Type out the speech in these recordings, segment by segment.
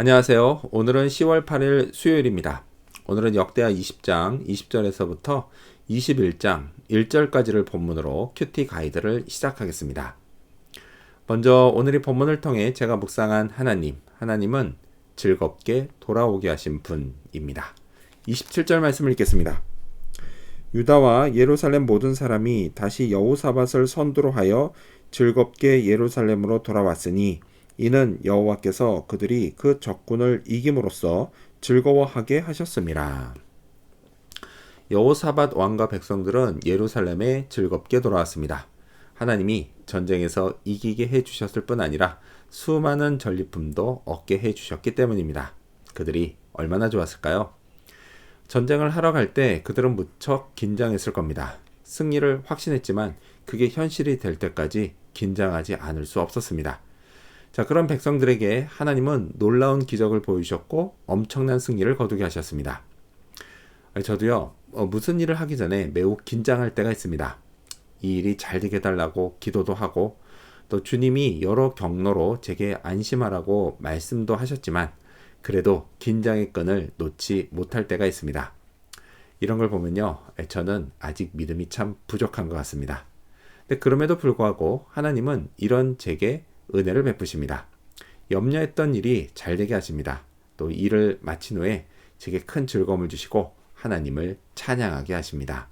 안녕하세요. 오늘은 10월 8일 수요일입니다. 오늘은 역대하 20장 20절에서부터 21장 1절까지를 본문으로 큐티 가이드를 시작하겠습니다. 먼저 오늘 의 본문을 통해 제가 묵상한 하나님, 하나님은 즐겁게 돌아오게 하신 분입니다. 27절 말씀을 읽겠습니다. 유다와 예루살렘 모든 사람이 다시 여호사밧을 선두로 하여 즐겁게 예루살렘으로 돌아왔으니 이는 여호와께서 그들이 그 적군을 이김으로써 즐거워하게 하셨습니다. 여호사밧 왕과 백성들은 예루살렘에 즐겁게 돌아왔습니다. 하나님이 전쟁에서 이기게 해 주셨을 뿐 아니라 수많은 전리품도 얻게 해 주셨기 때문입니다. 그들이 얼마나 좋았을까요? 전쟁을 하러 갈 때 그들은 무척 긴장했을 겁니다. 승리를 확신했지만 그게 현실이 될 때까지 긴장하지 않을 수 없었습니다. 자, 그런 백성들에게 하나님은 놀라운 기적을 보여주셨고 엄청난 승리를 거두게 하셨습니다. 저도요, 어, 무슨 일을 하기 전에 매우 긴장할 때가 있습니다. 이 일이 잘 되게 달라고 기도도 하고 또 주님이 여러 경로로 제게 안심하라고 말씀도 하셨지만 그래도 긴장의 끈을 놓지 못할 때가 있습니다. 이런 걸 보면요, 저는 아직 믿음이 참 부족한 것 같습니다. 그럼에도 불구하고 하나님은 이런 제게 은혜를 베푸십니다. 염려했던 일이 잘 되게 하십니다. 또 일을 마친 후에 제게 큰 즐거움을 주시고 하나님을 찬양하게 하십니다.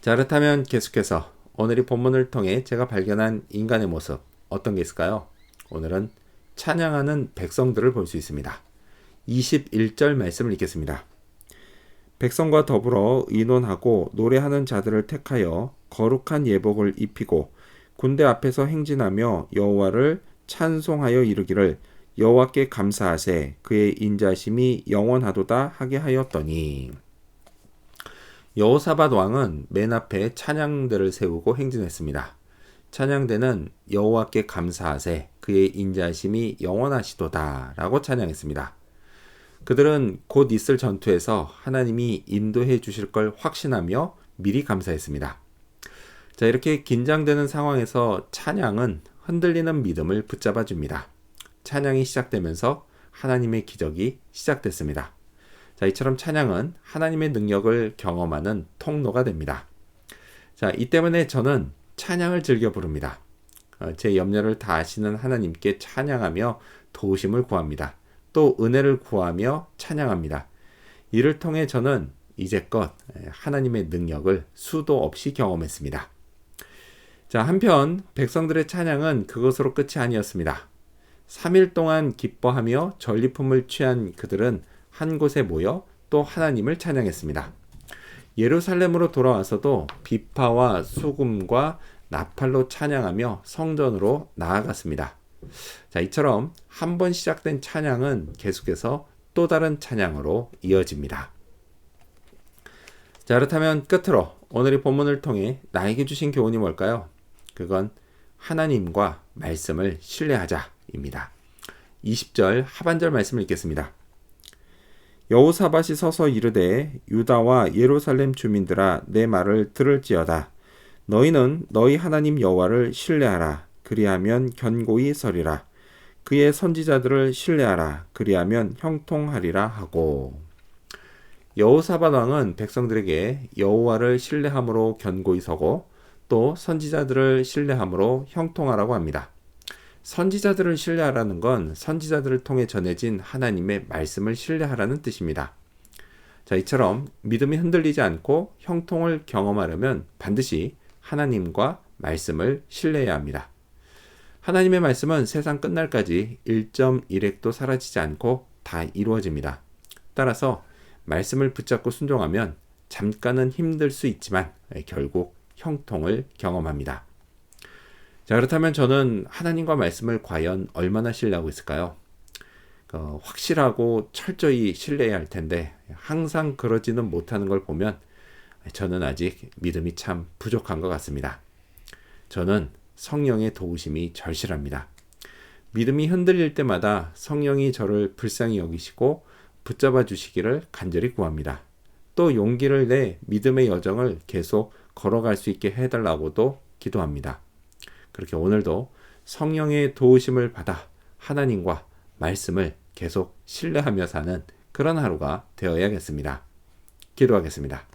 자, 그렇다면 계속해서 오늘의 본문을 통해 제가 발견한 인간의 모습 어떤 게 있을까요? 오늘은 찬양하는 백성들을 볼 수 있습니다. 21절 말씀을 읽겠습니다. 백성과 더불어 의논하고 노래하는 자들을 택하여 거룩한 예복을 입히고 군대 앞에서 행진하며 여호와를 찬송하여 이르기를 여호와께 감사하세 그의 인자심이 영원하도다 하게 하였더니 여호사밧 왕은 맨 앞에 찬양대를 세우고 행진했습니다. 찬양대는 여호와께 감사하세 그의 인자심이 영원하시도다라고 찬양했습니다. 그들은 곧 있을 전투에서 하나님이 인도해 주실 걸 확신하며 미리 감사했습니다. 자, 이렇게 긴장되는 상황에서 찬양은 흔들리는 믿음을 붙잡아 줍니다. 찬양이 시작되면서 하나님의 기적이 시작됐습니다. 자, 이처럼 찬양은 하나님의 능력을 경험하는 통로가 됩니다. 자, 이 때문에 저는 찬양을 즐겨 부릅니다. 어, 제 염려를 다 아시는 하나님께 찬양하며 도우심을 구합니다. 또 은혜를 구하며 찬양합니다. 이를 통해 저는 이제껏 하나님의 능력을 수도 없이 경험했습니다. 자, 한편 백성들의 찬양은 그것으로 끝이 아니었습니다. 3일 동안 기뻐하며 전리품을 취한 그들은 한 곳에 모여 또 하나님을 찬양했습니다. 예루살렘으로 돌아와서도 비파와 수금과 나팔로 찬양하며 성전으로 나아갔습니다. 자, 이처럼 한 번 시작된 찬양은 계속해서 또 다른 찬양으로 이어집니다. 자, 그렇다면 끝으로 오늘의 본문을 통해 나에게 주신 교훈이 뭘까요? 그건 하나님과 말씀을 신뢰하자입니다. 20절 하반절 말씀을 읽겠습니다. 여호사밧이 서서 이르되 유다와 예루살렘 주민들아 내 말을 들을지어다. 너희는 너희 하나님 여호와를 신뢰하라. 그리하면 견고히 서리라. 그의 선지자들을 신뢰하라. 그리하면 형통하리라 하고. 여호사밧 왕은 백성들에게 여호와를 신뢰함으로 견고히 서고 또 선지자들을 신뢰함으로 형통하라고 합니다. 선지자들을 신뢰하라는 건 선지자들을 통해 전해진 하나님의 말씀을 신뢰하라는 뜻입니다. 자, 이처럼 믿음이 흔들리지 않고 형통을 경험하려면 반드시 하나님과 말씀을 신뢰해야 합니다. 하나님의 말씀은 세상 끝날까지 1.1핵도 사라지지 않고 다 이루어집니다. 따라서 말씀을 붙잡고 순종하면 잠깐은 힘들 수 있지만 결국 형통을 경험합니다. 자, 그렇다면 저는 하나님과 말씀을 과연 얼마나 신뢰하고 있을까요? 어, 확실하고 철저히 신뢰해야 할 텐데 항상 그러지는 못하는 걸 보면 저는 아직 믿음이 참 부족한 것 같습니다. 저는 성령의 도우심이 절실합니다. 믿음이 흔들릴 때마다 성령이 저를 불쌍히 여기시고 붙잡아 주시기를 간절히 구합니다. 또 용기를 내 믿음의 여정을 계속 걸어갈 수 있게 해달라고도 기도합니다. 그렇게 오늘도 성령의 도우심을 받아 하나님과 말씀을 계속 신뢰하며 사는 그런 하루가 되어야겠습니다. 기도하겠습니다.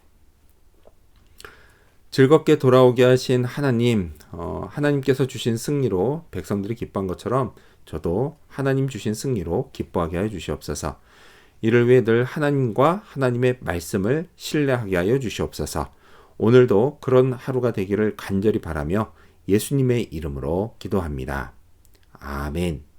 즐겁게 돌아오게 하신 하나님, 어, 하나님께서 주신 승리로 백성들이 기뻐한 것처럼 저도 하나님 주신 승리로 기뻐하게 하여 주시옵소서. 이를 위해 늘 하나님과 하나님의 말씀을 신뢰하게 하여 주시옵소서. 오늘도 그런 하루가 되기를 간절히 바라며 예수님의 이름으로 기도합니다. 아멘.